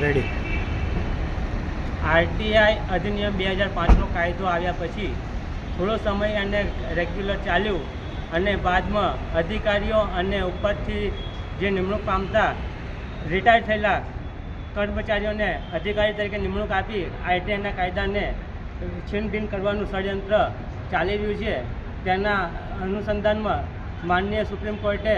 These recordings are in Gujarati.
રેડી આરટીઆઈ અધિનિયમ બે હજાર પાંચનો કાયદો આવ્યા પછી થોડો સમય અને રેગ્યુલર ચાલ્યું અને બાદમાં અધિકારીઓ અને ઉપરથી જે નિમણૂક પામતા રિટાયર થયેલા કર્મચારીઓને અધિકારી તરીકે નિમણૂક આપી આઈટીઆઈના કાયદાને છીનભીન કરવાનું ષડયંત્ર ચાલી રહ્યું છે. તેના અનુસંધાનમાં માનનીય સુપ્રીમ કોર્ટે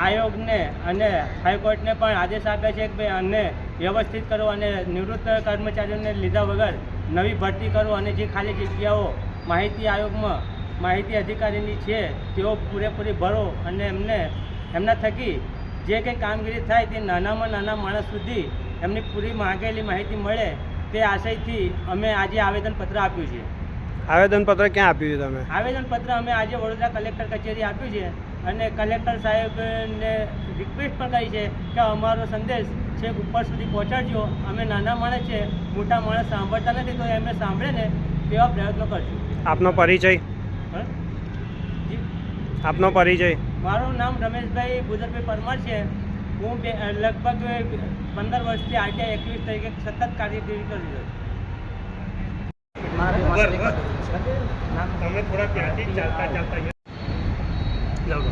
આયોગને અને હાઈકોર્ટને પણ આદેશ આપ્યા છે કે ભાઈ આને વ્યવસ્થિત કરો અને નિવૃત્ત કર્મચારીઓને લીધા વગર નવી ભરતી કરો અને જે ખાલી જગ્યાઓ માહિતી આયોગમાં માહિતી અધિકારીની છે તેઓ પૂરેપૂરી ભરો અને એમને એમના થકી જે કંઈ કામગીરી થાય તે નાનામાં નાના માણસ સુધી એમની પૂરી માગેલી માહિતી મળે તે આશયથી અમે આજે આવેદનપત્ર આપ્યું છે. આવેદનપત્ર ક્યાં આપ્યું છે તમે? આવેદનપત્ર અમે આજે વડોદરા કલેક્ટર કચેરી આપ્યું છે. અને કલેક્ટર સાહેબને રિક્વેસ્ટ પણ કરી છે કે અમારો સંદેશ છેક ઉપર સુધી પહોંચાડજો. અમે નાના માણસ છે મોટા માણસ સાંભળતા નથી તો એમને સાંભળે ને તેવા પ્રયત્નો કરજો. આપનો પરિચય? હા? જી. આપનો પરિચય? મારું નામ રમેશભાઈ ભૂદરભાઈ પરમાર છે. હું બે લગભગ પંદર વર્ષથી આરટીઆઈ એક્ટિવિસ્ટ તરીકે સતત કામગીરી કરી રહ્યો છું. તમે થોડા ત્યાંથી ચાલતા ચાલતા મોટા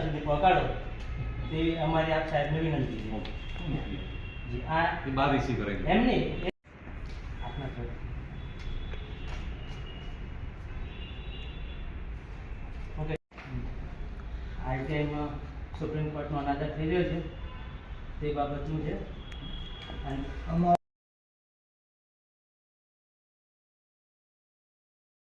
સુધી પહોંચાડો તે અમારી આપ સાહેબને વિનંતી છે. જી આ એ રિસીવ કરેલી એમ નહીં આપના સર ઓકે. આઈટીઆઈમાં સુપ્રીમ કોર્ટનો અનાદર થઈ રહ્યો છે. તે બાબતનું છે. અને